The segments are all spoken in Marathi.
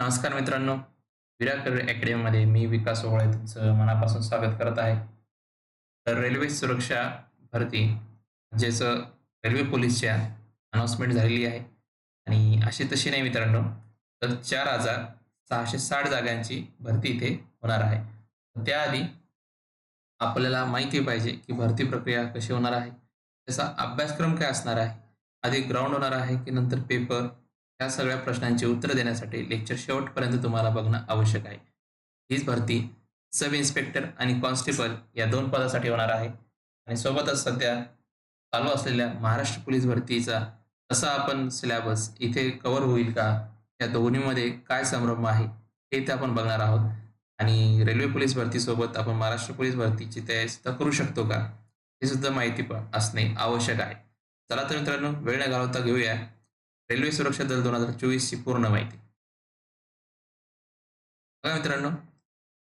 नमस्कार मित्रांनो विराट करिअर अकॅडमीमध्ये मी विकास ओवळे तुमचं मनापासून स्वागत करत आहे. तर रेल्वे सुरक्षा भरती ज्याचं रेल्वे पोलीसच्या अनाऊन्समेंट झालेली आहे. आणि अशी तशी नाही मित्रांनो तर चार हजार सहाशे साठ जागांची भरती इथे होणार आहे. त्याआधी आपल्याला माहिती पाहिजे की भरती प्रक्रिया कशी होणार आहे त्याचा अभ्यासक्रम काय असणार आहे आधी ग्राउंड होणार आहे की नंतर पेपर या सगळ्या प्रश्नांची उत्तर देण्यासाठी लेक्चर शेवटपर्यंत तुम्हाला बघणं आवश्यक आहे. हीच भरती सब इन्स्पेक्टर आणि कॉन्स्टेबल या दोन पदासाठी होणार आहे. आणि सोबतच सध्या चालू असलेल्या महाराष्ट्र पोलीस भरतीचा असा आपण सिलेबस इथे कव्हर होईल का या दोन्हीमध्ये काय संभ्रम आहे हे ते आपण बघणार आहोत. आणि रेल्वे पोलीस भरतीसोबत आपण महाराष्ट्र पोलीस भरतीची तयारी सुद्धा करू शकतो का हे सुद्धा माहिती असणे आवश्यक आहे. चला तर मित्रांनो वेळ न घालवता घेऊया. रेल्वे सुरक्षा दल दोन हजार चोवीस ची पूर्ण माहिती. बघा मित्रांनो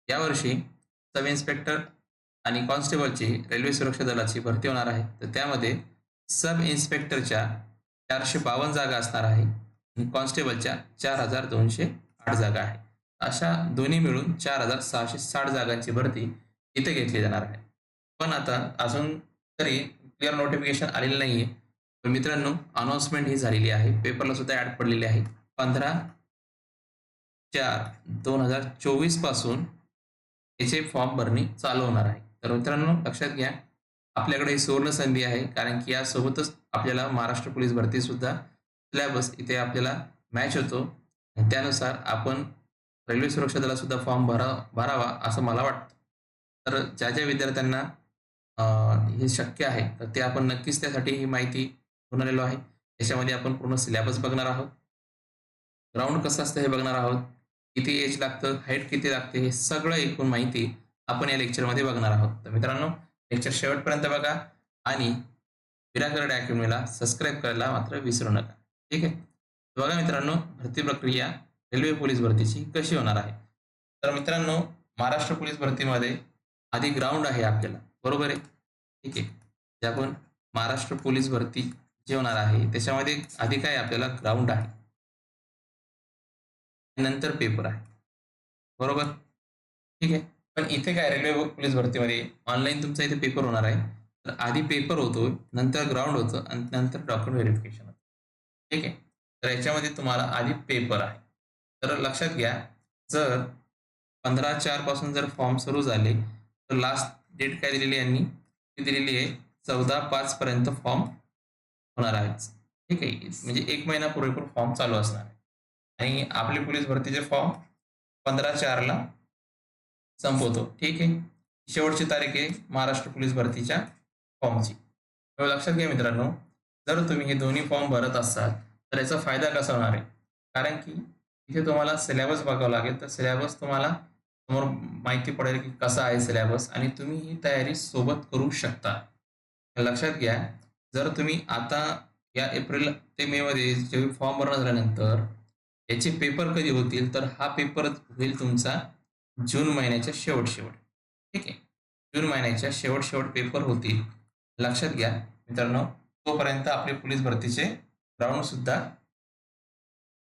यावर्षी सब इन्स्पेक्टर आणि कॉन्स्टेबलची रेल्वे सुरक्षा दलाची भरती होणार आहे. तर त्यामध्ये सब इन्स्पेक्टरच्या चारशे बावन्न जागा असणार आहे आणि कॉन्स्टेबलच्या चार हजार दोनशे आठ जागा आहे. अशा दोन्ही मिळून चार हजार सहाशे साठ जागांची भरती इथे घेतली जाणार आहे. पण आता अजून तरी क्लिअर नोटिफिकेशन आलेलं नाहीये. तर मित्रांनो अनाउन्समेंट ही झालेली आहे. पेपरला सुद्धा ऍड पडलेली आहे. पंधरा चार दोन हजार चोवीसपासून याचे फॉर्म भरणे चालू होणार आहे. तर मित्रांनो लक्षात घ्या. आपल्याकडे ही सुवर्ण संधी आहे कारण की यासोबतच आपल्याला महाराष्ट्र पोलीस भरती सुद्धा सिलेबस इथे आपल्याला मॅच होतो. त्यानुसार आपण रेल्वे सुरक्षा दला सुद्धा फॉर्म भरा भरावा असं मला वाटतं. तर ज्या ज्या विद्यार्थ्यांना हे शक्य आहे तर ते आपण नक्कीच त्यासाठी ही माहिती घेऊन आलेलो आहे. याच्यामध्ये आपण पूर्ण सिलेबस बघणार आहोत. ग्राउंड कसं असतं हे बघणार आहोत. किती एज लागतं हाईट किती लागते हे सगळं एकूण माहिती आपण या लेक्चरमध्ये बघणार आहोत. तर मित्रांनो लेक्चर शेवटपर्यंत बघा आणि विरागरड अकॅडमीला सबस्क्राईब करायला मात्र विसरू नका. ठीक आहे? बघा मित्रांनो भरती प्रक्रिया रेल्वे पोलीस भरतीची कशी होणार आहे. तर मित्रांनो महाराष्ट्र पोलीस भरतीमध्ये आधी ग्राउंड आहे आपल्याला. बरोबर आहे? ठीक आहे. जे आपण महाराष्ट्र पोलीस भरती जेवणार आहे. त्याच्यामध्ये आधी काय आपल्याला ग्राउंड आहे. नंतर पेपर आहे. बरोबर? ठीक आहे. पण इथे काय रेल्वे पोलीस भरतीमध्ये? ऑनलाईन तुमचा इथे पेपर होणार आहे. तर आधी पेपर होतो नंतर ग्राउंड होतं आणि नंतर डॉक्युमेंट व्हेरिफिकेशन होतं. ठीक आहे? तर याच्यामध्ये तुम्हाला आधी पेपर आहे. तर लक्षात घ्या जर पंधरा चारपासून जर फॉर्म सुरू झाले तर लास्ट डेट काय दिलेली आहे यांनी? ती दिलेली आहे चौदा पाच पर्यंत फॉर्म होणार आहे ठीक आहे? म्हणजे एक महिना पुरेपूर फॉर्म चालू असणार आहे. आणि आपले पोलीस भरतीचे फॉर्म पंधरा चारला संपवतो. ठीक आहे? शेवटची तारीख आहे महाराष्ट्र पोलीस भरतीच्या फॉर्मची लक्षात घ्या मित्रांनो जर तुम्ही हे दोन्ही फॉर्म भरत असाल तर याचा फायदा कसा होणार आहे? कारण की इथे तुम्हाला सिलेबस बघावं लागेल. तर सिलेबस तुम्हाला समोर माहिती पडेल की कसा आहे सिलेबस आणि तुम्ही ही तयारी सोबत करू शकता. लक्षात घ्या जर तुम्ही आता या एप्रिल ते मे मध्ये फॉर्म भरणं झाल्यानंतर याचे पेपर कधी होतील? तर हा पेपर होईल तुमचा जून महिन्याच्या शेवट शेवट. ठीक आहे? जून महिन्याच्या शेवट शेवट पेपर होतील. लक्षात घ्या. मित्रांनो तोपर्यंत आपले पोलीस भरतीचे ग्राउंड सुद्धा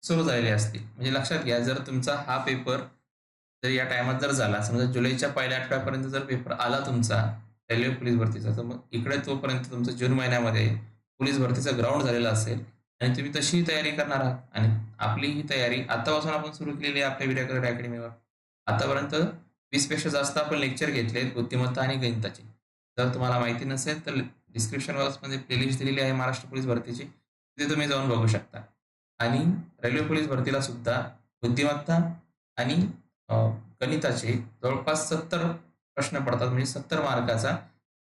सुरू झालेले असतील. म्हणजे लक्षात घ्या जर तुमचा हा पेपर जर या टायमात जर झाला समजा जुलैच्या पहिल्या आठवड्यापर्यंत जर पेपर आला तुमचा रेल्वे पोलीस भरतीचा. तर मग इकडे तोपर्यंत तुमचं जून महिन्यामध्ये पोलीस भरतीचा ग्राउंड झालेला असेल आणि तुम्ही तशी तयारी करणार आहात. आणि आपली ही तयारी आतापासून आपण सुरू केलेली आहे आपल्या विद्याकर अकॅडमीवर आतापर्यंत वीसपेक्षा जास्त आपण लेक्चर घेतले बुद्धिमत्ता आणि गणिताचे. जर तुम्हाला माहिती नसेल तर डिस्क्रिप्शन बॉक्समध्ये प्लेलिस्ट दिलेली आहे महाराष्ट्र पोलीस भरतीची. तिथे तुम्ही जाऊन बघू शकता. आणि रेल्वे पोलीस भरतीला सुद्धा बुद्धिमत्ता आणि गणिताचे जवळपास सत्तर प्रश्न पडतात. म्हणजे सत्तर मार्काचा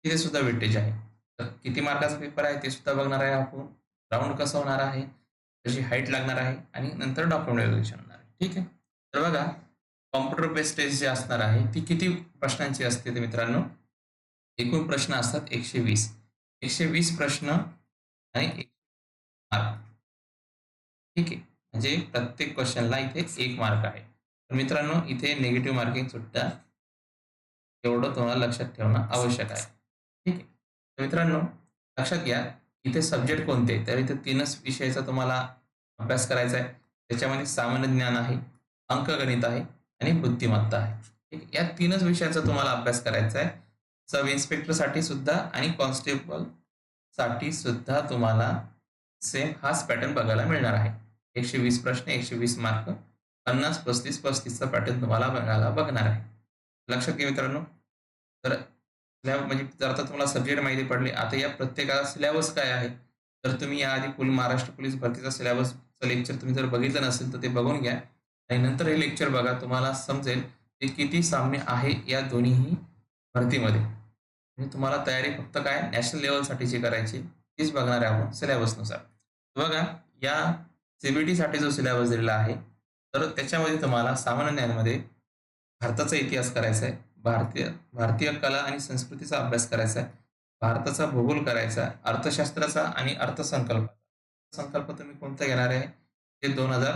तिथे सुद्धा वेटेज आहे. तर किती मार्काचा पेपर आहे ते सुद्धा बघणार आहे आपण. राऊंड कसं होणार आहे? त्याची हाईट लागणार आहे? आणि नंतर डॉक्युमेंट व्हॅल्युएशन होणार आहे. ठीक आहे? तर बघा कॉम्प्युटर बेस्ड टेस्ट जी असणार आहे ती किती प्रश्नांची असते ते मित्रांनो? एकूण प्रश्न असतात एकशे वीस. एकशे वीस प्रश्न आणि एक मार्क ठीक आहे? म्हणजे प्रत्येक क्वेश्चनला इथे एक मार्क आहे. तर मित्रांनो इथे निगेटिव्ह मार्किंग सुद्धा एवढं तुम्हाला लक्षात ठेवणं आवश्यक आहे. ठीक आहे? तर मित्रांनो लक्षात घ्या इथे सब्जेक्ट कोणते? तर इथे तीनच विषयाचा तुम्हाला अभ्यास करायचा आहे. त्याच्यामध्ये सामान्य ज्ञान आहे अंकगणित आहे आणि बुद्धिमत्ता आहे. ठीक या तीनच विषयाचा तुम्हाला अभ्यास करायचा आहे. सब इन्स्पेक्टरसाठी सुद्धा आणि कॉन्स्टेबलसाठी सुद्धा तुम्हाला सेम हाच पॅटर्न बघायला मिळणार आहे. एकशे वीस प्रश्न एकशे वीस मार्क पन्नास पस्तीस पस्तीसचा पॅटर्न तुम्हाला बघायला बघणार आहे. लक्षात घ्या मित्रांनो. तर स्लॅब म्हणजे जर आता तुम्हाला सब्जेक्ट माहिती पडली आता या प्रत्येकाला सिलेबस काय आहे? तर तुम्ही याआधी पुल महाराष्ट्र पोलीस भरतीचा सिलेबसचं लेक्चर तुम्ही जर बघितलं नसेल तर ते बघून घ्या. आणि नंतर हे लेक्चर बघा तुम्हाला समजेल की किती सामने आहे या दोन्हीही भरतीमध्ये. म्हणजे तुम्हाला तयारी फक्त काय? नॅशनल लेवलसाठीची करायची. तीच बघणार आहे आपण सिलेबसनुसार. बघा या सीबीटीसाठी जो सिलेबस दिलेला आहे तर त्याच्यामध्ये तुम्हाला सामान्य ज्ञानमध्ये भारताचा इतिहास करायचा आहे. भारतीय भारतीय कला आणि संस्कृतीचा अभ्यास करायचा आहे. भारताचा भूगोल करायचा आहे. अर्थशास्त्राचा आणि अर्थसंकल्प संकल्प तुम्ही कोणता घेणार आहे? ते दोन हजार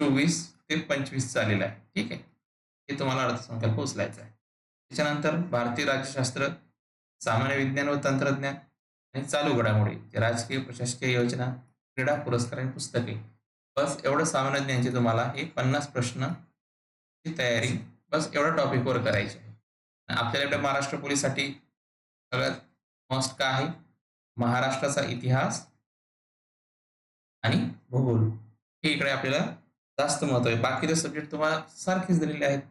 चोवीस ते पंचवीस चालेलं आहे. ठीक आहे? हे तुम्हाला अर्थसंकल्प उचलायचा आहे. त्याच्यानंतर भारतीय राज्यशास्त्र सामान्य विज्ञान व तंत्रज्ञान आणि चालू घडामोडी राजकीय प्रशासकीय योजना क्रीडा पुरस्कार आणि पुस्तके. बस एवढं सामान्य ज्ञानचे तुम्हाला हे पन्नास प्रश्न तयारी. बस एवढ्या टॉपिकवर करायची. आहे आपल्याकडे महाराष्ट्र पोलीससाठी सगळ्यात मस्त का आहे? महाराष्ट्राचा इतिहास आणि भूगोल. हे इकडे आपल्याला जास्त महत्त्व आहे. बाकीचे सब्जेक्ट तुम्हाला सारखेच दिलेले आहेत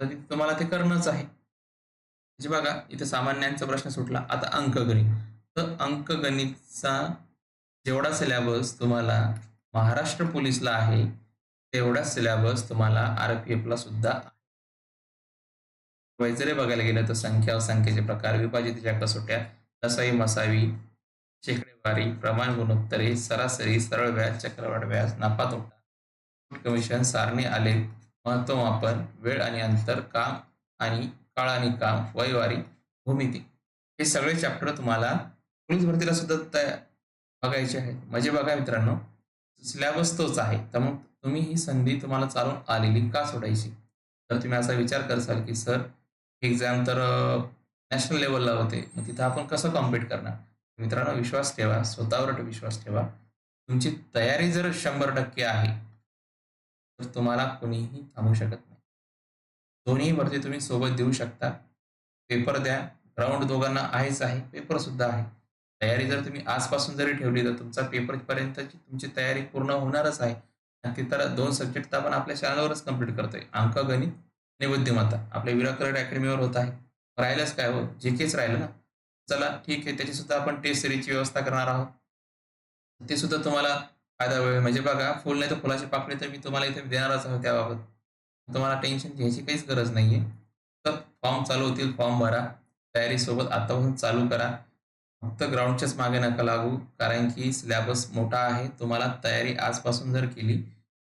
तर तिथे तुम्हाला ते करणंच आहे. म्हणजे बघा इथे सामान्यांचा प्रश्न सुटला. आता अंकगणित. तर अंकगणितचा जेवढा सिलेबस तुम्हाला महाराष्ट्र पोलीसला आहे तेवढा सिलेबस तुम्हाला आर सुद्धा जरी बघायला गेलं तर संख्या संख्येचे प्रकार विभाजितीच्या कसोट्या तसाई मसावी शेकडेवारी प्रमाण गुणोत्तरे सरासरी सरळ व्याज चक्रवाढ व्याज नफा तोटा कमिशन सारणी आले महत्वमापन वेळ आणि अंतर काम आणि काळ आणि काम वयवारी भूमिती. हे सगळे चॅप्टर तुम्हाला पोलीस भरतीला सुद्धा बघायचे आहेत. म्हणजे बघा मित्रांनो सिलेबस तोच आहे. तर मग तुम्ही ही संधी तुम्हाला चालून आलेली का सोडायची? तर तुम्ही असा विचार करसाल की सर एक्झाम तर नॅशनल लेवलला होते. मग तिथं आपण कसं कॉम्पिट करणार? मित्रांनो विश्वास ठेवा. स्वतःवर विश्वास ठेवा. तुमची तयारी जर शंभर टक्के आहे तर तुम्हाला कोणीही थांबू शकत नाही. दोन्ही भरती तुम्ही सोबत देऊ शकता. पेपर द्या. ग्राउंड दोघांना आहेच आहे. पेपर सुद्धा आहे. तयारी जर तुम्ही आजपासून जरी ठेवली तर तुमचा पेपरपर्यंतची तुमची तयारी पूर्ण होणारच आहे. आणि ते तर दोन सब्जेक्ट तर आपण आपल्या शाळेवरच कंप्लीट करतोय. अंक गणित आणि बुद्धिमत्ता. आपल्या विराकरड अकॅडमीवर होत आहे. राहिलंच काय हो? जे केच राहिलं ना? चला ठीक आहे. त्याची सुद्धा आपण टेस्ट सिरीजची व्यवस्था करणार आहोत. ते सुद्धा तुम्हाला फायदा होईल. म्हणजे बघा फुल नाही तर फुलाची पाकळी तर मी तुम्हाला इथे देणारच आहोत त्याबाबत. तुम्हाला टेन्शन घ्यायची काहीच गरज नाहीये. तर फॉर्म चालू होतील फॉर्म भरा. तयारी सोबत आतापासून चालू करा. फक्त ग्राउंडच्याच मागे नका लागू कारण की सिलेबस मोठा आहे. तुम्हाला तयारी आजपासून जर केली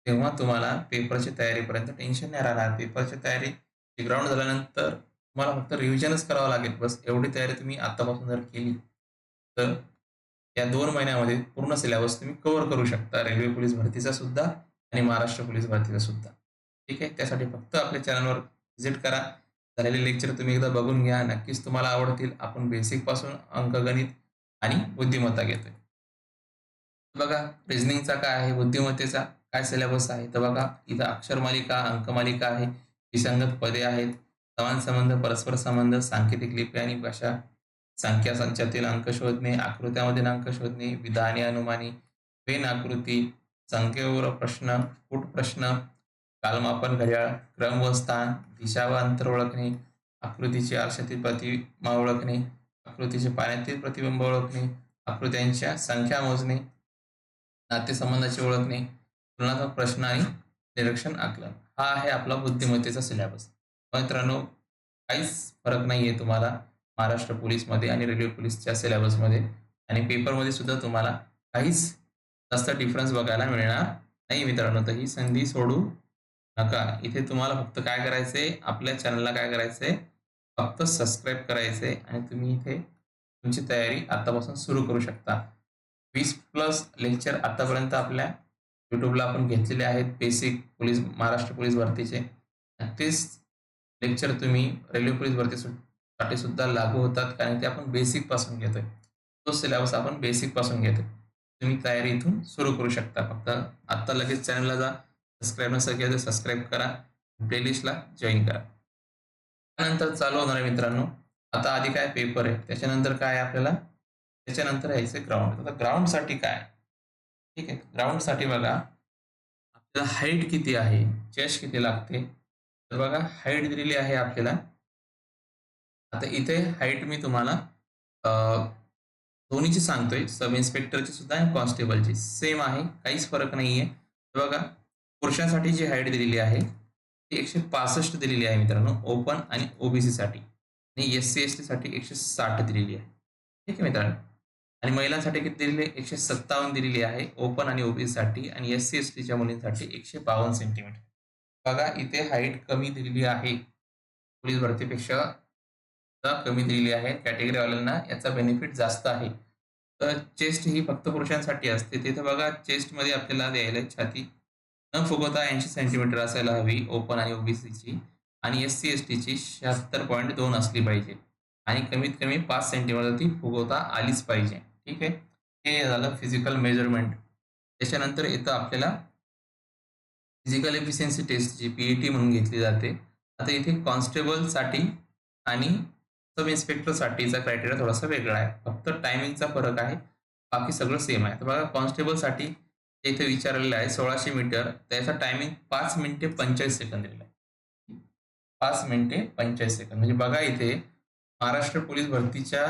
तेव्हा तुम्हाला पेपरची तयारीपर्यंत टेन्शन नाही राहणार. पेपरची तयारी ग्राउंड झाल्यानंतर तुम्हाला फक्त रिव्हिजनच करावं लागेल. बस एवढी तयारी तुम्ही आतापासून जर केली तर या दोन महिन्यामध्ये पूर्ण सिलेबस तुम्ही कव्हर करू शकता. रेल्वे पोलीस भरतीचा सुद्धा आणि महाराष्ट्र पोलीस भरतीचा सुद्धा. ठीक आहे? त्यासाठी फक्त आपल्या चॅनलवर व्हिजिट करा. झालेले लेक्चर तुम्ही एकदा बघून घ्या. नक्कीच तुम्हाला आवडतील. आपण बेसिकपासून अंकगणित आणि बुद्धिमत्ता घेतोय. बघा रिझनिंगचा काय आहे? बुद्धिमत्तेचा काय सिलेबस आहे? तर बघा इथं अक्षर मालिका अंकमालिका आहे. विसंगत पदे आहेत. समान संबंध परस्पर संबंध सांकेतिक लिपी आणि भाषा संख्या संचातील अंक शोधणे आकृत्यामधील अंक शोधणे विधाने अनुमानी पेन आकृती संख्येवर प्रश्न फूट प्रश्न कालमापन घड्याळ क्रम व स्थान दिशा व अंतर ओळखणे आकृतीची आरशातील प्रतिमा ओळखणे आकृतीचे पाण्यातील प्रतिबिंब ओळखणे आकृत्यांच्या संख्या मोजणे नातेसंबंधाची ओळखणे तुलनात्मक प्रश्न आणि निरीक्षण आकलन. हा आहे आपला बुद्धिमत्तेचा सिलेबस मित्रांनो काहीच फरक नाही आहे तुम्हाला महाराष्ट्र पोलीसमध्ये आणि रेल्वे पोलीसच्या सिलेबसमध्ये आणि पेपरमध्ये सुद्धा तुम्हाला काहीच जास्त डिफरन्स बघायला मिळणार नाही मित्रांनो. तर ही संधी सोडू नका. इथे तुम्हाला फक्त काय करायचंय? आपल्या चॅनलला काय करायचंय? फक्त सबस्क्राईब करायचंय आणि तुम्ही इथे तुमची तयारी आतापासून सुरू करू शकता. वीस प्लस लेक्चर आतापर्यंत आपल्या युट्यूबला आपण घेतलेले आहेत बेसिक पोलीस महाराष्ट्र पोलीस भरतीचे. तेच लेक्चर तुम्ही रेल्वे पोलीस भरतीसाठी सुद्धा लागू होतात कारण ते आपण बेसिकपासून घेतोय. तो सिलेबस आपण बेसिकपासून घेतोय. तुम्ही तयारी इथून सुरू करू शकता. फक्त आत्ता लगेच चॅनलला जा. सबस्क्राईब नसेल केलं तर सबस्क्राईब करा. प्लेलिस्टला जॉईन करा. त्यानंतर चालू होणार आहे मित्रांनो. आता आधी काय पेपर आहे त्याच्यानंतर काय आहे आपल्याला? त्याच्यानंतर यायचं ग्राउंड आता ग्राउंडसाठी काय? ठीक आहे. ग्राउंडसाठी बघा. आपल्याला हाईट किती आहे? चेस्ट किती लागते? तर बघा हाईट दिलेली आहे आपल्याला. आता इथे हाईट मी तुम्हाला दोन्हीची सांगतोय. सब इन्स्पेक्टरची सुद्धा आणि कॉन्स्टेबलची सेम आहे. काहीच फरक नाही आहे बघा पुरुषांसाठी जी हाईट दिलेली आहे ती एकशे पासष्ट दिलेली आहे मित्रांनो ओपन आणि ओबीसी साठी. आणि एस सी एस टी साठी एकशे साठ दिलेली आहे. ठीक आहे मित्रांनो? आणि महिलांसाठी किती दिलेली आहे? एकशे सत्तावन्न दिलेली आहे ओपन आणि ओबीसी साठी आणि एस सी एस टीच्या मुलींसाठी एकशे बावन्न सेंटीमीटर. बघा इथे हाईट कमी दिलेली आहे. पोलीस भरतीपेक्षा कमी दिलेली आहे. कॅटेगरीवाल्यांना याचा बेनिफिट जास्त आहे. तर चेस्ट ही फक्त पुरुषांसाठी असते. तिथे बघा चेस्टमध्ये आपल्याला द्यायला छाती न फुगवता ऐंशी सेंटीमीटर असायला हवी ओपन आणि ओबीसीची आणि एस सी एस टीची शहात्तर पॉईंट दोन असली पाहिजे. आणि कमीत कमी पाच सेंटीमीटर ती फुगवता आलीच पाहिजे. ठीक आहे? हे झालं फिजिकल मेजरमेंट त्याच्यानंतर येतं आपल्याला फिजिकल एफिशियन्सी टेस्ट जी पी टी म्हणून घेतली जाते. आता इथे कॉन्स्टेबलसाठी आणि सब इन्स्पेक्टरसाठीचा क्रायटेरिया थोडासा वेगळा आहे. फक्त टायमिंगचा फरक आहे. बाकी सगळं सेम आहे. तर बघा कॉन्स्टेबलसाठी इथे विचारलेलं आहे सोळाशे मीटर. त्याचा टायमिंग पाच मिनिटे पंचेचाळीस सेकंद दिलेला आहे. पाच मिनिटे पंचेचाळीस सेकंद म्हणजे बघा इथे महाराष्ट्र पोलीस भरतीच्या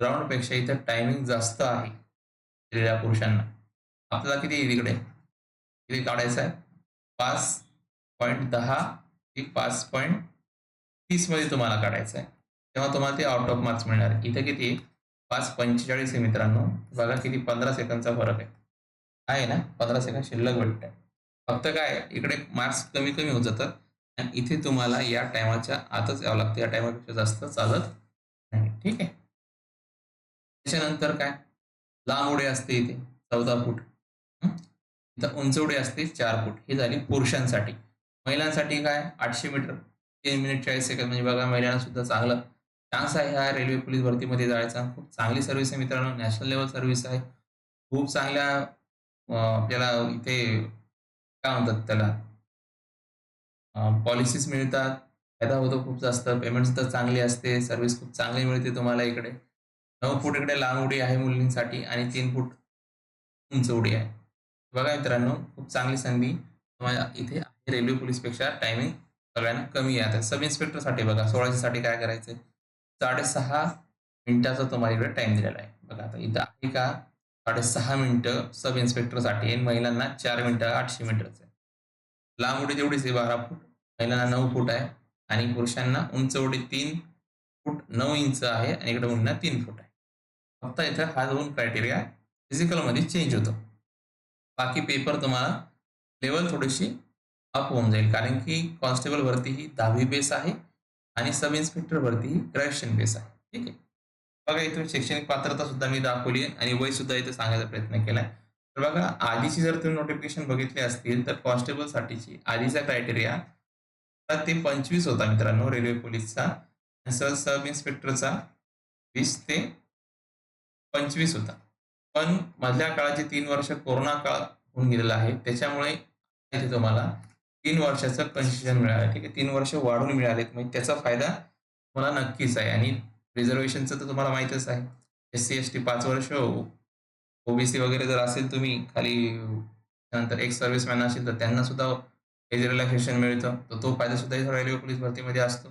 ग्राउंडपेक्षा इथे टायमिंग जास्त आहे. दिलेल्या पुरुषांना. आपल्याला किती आहे तिकडे किती काढायचं आहे? पाच पॉईंट दहा ते पाच पॉईंट तीसमध्ये तुम्हाला काढायचं आहे. तेव्हा तुम्हाला ते आउट ऑफ मार्क्स मिळणार इथे किती पाच पंचेचाळीस आहे मित्रांनो. बघा किती पंधरा सेकंदचा फरक आहे. आहे ना? पंधरा सेकंद शिल्लक भेटते फक्त काय इकडे मार्क्स कमी कमी होत जातात. आणि इथे तुम्हाला या टायमाच्या आतच यावं लागतं. या टायमापेक्षा जास्त चालत नाही. ठीक आहे? त्याच्यानंतर काय? लांब उडी असते इथे. चौदा फूट. इथं उंच उडी असते चार फूट. ही झाली पुरुषांसाठी. महिलांसाठी काय? आठशे मीटर. तीन मिनिट चाळीस सेकंद म्हणजे बघा महिलांना सुद्धा चांगलं चान्स आहे हा रेल्वे पोलीस भरतीमध्ये जायचा. खूप चांगली सर्व्हिस आहे मित्रांनो. नॅशनल लेवल सर्व्हिस आहे. खूप चांगल्या आपल्याला इथे काय म्हणतात त्याला? पॉलिसीज मिळतात. फायदा होतो खूप जास्त. पेमेंट सुद्धा चांगली असते. सर्व्हिस खूप चांगली मिळते तुम्हाला इकडे. नऊ फूट इकडे लांब उडी आहे मुलींसाठी आणि तीन फूट उंच उडी आहे. बघा मित्रांनो खूप चांगली संधी तुम्हाला इथे रेल्वे पोलीसपेक्षा. टायमिंग सगळ्यांना कमी आहे. आता सब इन्स्पेक्टरसाठी बघा सोळाशेसाठी काय करायचं साडेसहा मिनिटाचा तुम्हाला इकडे टाइम दिलेला आहे. बघा आता इथं आहे का? साडेसहा मिनिटं सब इन्स्पेक्टरसाठी आणि महिलांना चार मिनिटं आठशे मीटरचं आहे. लांब उडी तेवढीच आहे बारा फूट. महिलांना नऊ फूट आहे. आणि पुरुषांना उंच उडी तीन फूट नऊ इंच आहे. आणि इकडे मुलींना तीन फूट आहे. फक्त इथं हा दोन क्रायटेरिया फिजिकलमध्ये चेंज होतो. बाकी पेपर तुम्हाला लेवल थोडीशी अप होऊन जाईल. कारण की कॉन्स्टेबल भरती ही दहावी बेस आहे. आणि सब इन्स्पेक्टर भरती ही ग्रॅज्युएशन बेस आहे. ठीक आहे? बघा इथून शैक्षणिक पात्रता सुद्धा मी दाखवली आणि वय सुद्धा इथे सांगायचा प्रयत्न केलाय. तर बघा आधीची जर तुम्ही नोटिफिकेशन बघितली असतील तर कॉन्स्टेबलसाठीची आधीचा क्रायटेरिया ते पंचवीस होता मित्रांनो रेल्वे पोलीसचा सर सब इन्स्पेक्टरचा वीस ते पंचवीस होता. पण मधल्या काळाचे तीन वर्ष कोरोना काळ होऊन गेलेला आहे. त्याच्यामुळे इथे तुम्हाला तीन वर्षाचं कन्सेशन मिळालं. ठीक आहे तीन वर्ष वाढून मिळालेत. म्हणजे त्याचा फायदा तुम्हाला नक्कीच आहे. आणि रिझर्वेशनचं तर तुम्हाला माहीतच आहे. एस सी एस टी पाच वर्ष हो. ओबीसी वगैरे जर असेल तुम्ही खाली नंतर एक सर्व्हिसमॅन असेल तर त्यांना सुद्धा एज रिलॅक्सेशन मिळतं. तर तो फायदा सुद्धा रेल्वे पोलीस भरतीमध्ये असतो.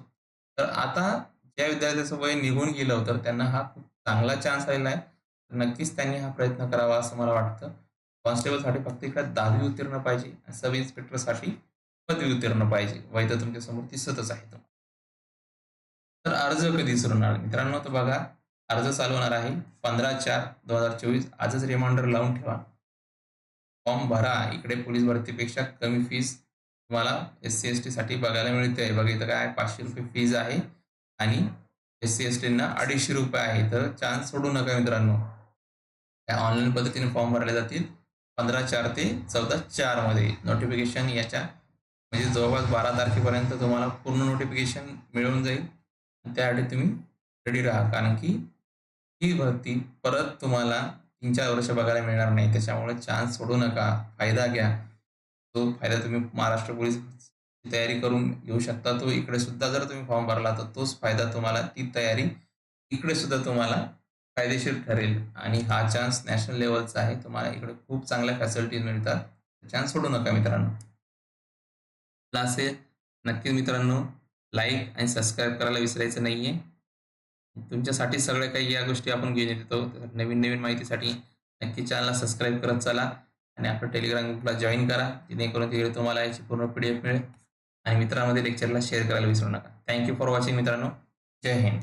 तर आता ज्या विद्यार्थ्याचं वय निघून गेलं तर त्यांना हा खूप चांगला चान्स आलेला आहे. तर नक्कीच त्यांनी हा प्रयत्न करावा असं मला वाटतं. कॉन्स्टेबलसाठी फक्त इकडे दहावी उत्तीर्ण पाहिजे आणि सब इन्स्पेक्टरसाठी पदवी उत्तीर्ण पाहिजे. वय तर तुमच्या दिसतच आहे. तुम्हाला तर अर्ज कधी सुरू होणार? मित्रांनो तर बघा अर्ज चालू होणार आहे पंधरा चार दोन हजार चोवीस. आजच रिमाइंडर लावून ठेवा. फॉर्म भरा. इकडे पोलीस भरतीपेक्षा कमी फीस तुम्हाला एस सी एस टी साठी बघायला मिळते. बघा इथं काय पाचशे रुपये फीज आहे आणि एस सी एस टीना अडीचशे रुपये आहे. तर चान्स सोडू नका मित्रांनो. ऑनलाईन पद्धतीने फॉर्म भरले जातील. पंधरा चार ते चौदा चारमध्ये. नोटिफिकेशन याच्या म्हणजे जवळपास बारा तारखेपर्यंत तुम्हाला पूर्ण नोटिफिकेशन मिळून जाईल. त्यासाठी तुम्ही रेडी राहा. कारण की ही भरती परत तुम्हाला तीन चार वर्ष बघायला मिळणार नाही. त्याच्यामुळे चान्स सोडू नका. फायदा घ्या. तो फायदा तुम्ही महाराष्ट्र पोलीस तयारी करून घेऊ शकता. तो इकडे सुद्धा जर तुम्ही फॉर्म भरला तर तोच फायदा तुम्हाला ती तयारी इकडे सुद्धा तुम्हाला फायदेशीर ठरेल. आणि हा चान्स नॅशनल लेवलचा आहे. तुम्हाला इकडे खूप चांगल्या फॅसिलिटीज मिळतात. चान्स सोडू नका मित्रांनो. आपला आहे नक्कीच मित्रांनो. लाईक आणि सबस्क्राईब करायला विसरायचं नाहीये. तुमच्यासाठी सगळ्या काही या गोष्टी आपण घेऊन येतो. तर नवीन नवीन माहितीसाठी नक्की चॅनलला सबस्क्राईब करत चला आणि आपल्या टेलिग्राम ग्रुपला जॉईन करा. जेणेकरून तिकडे तुम्हाला याची पूर्ण पी डी एफ मिळेल. आणि मित्रांमध्ये लेक्चरला शेअर करायला विसरू नका. थँक्यू फॉर वॉचिंग मित्रांनो. जय हिंद.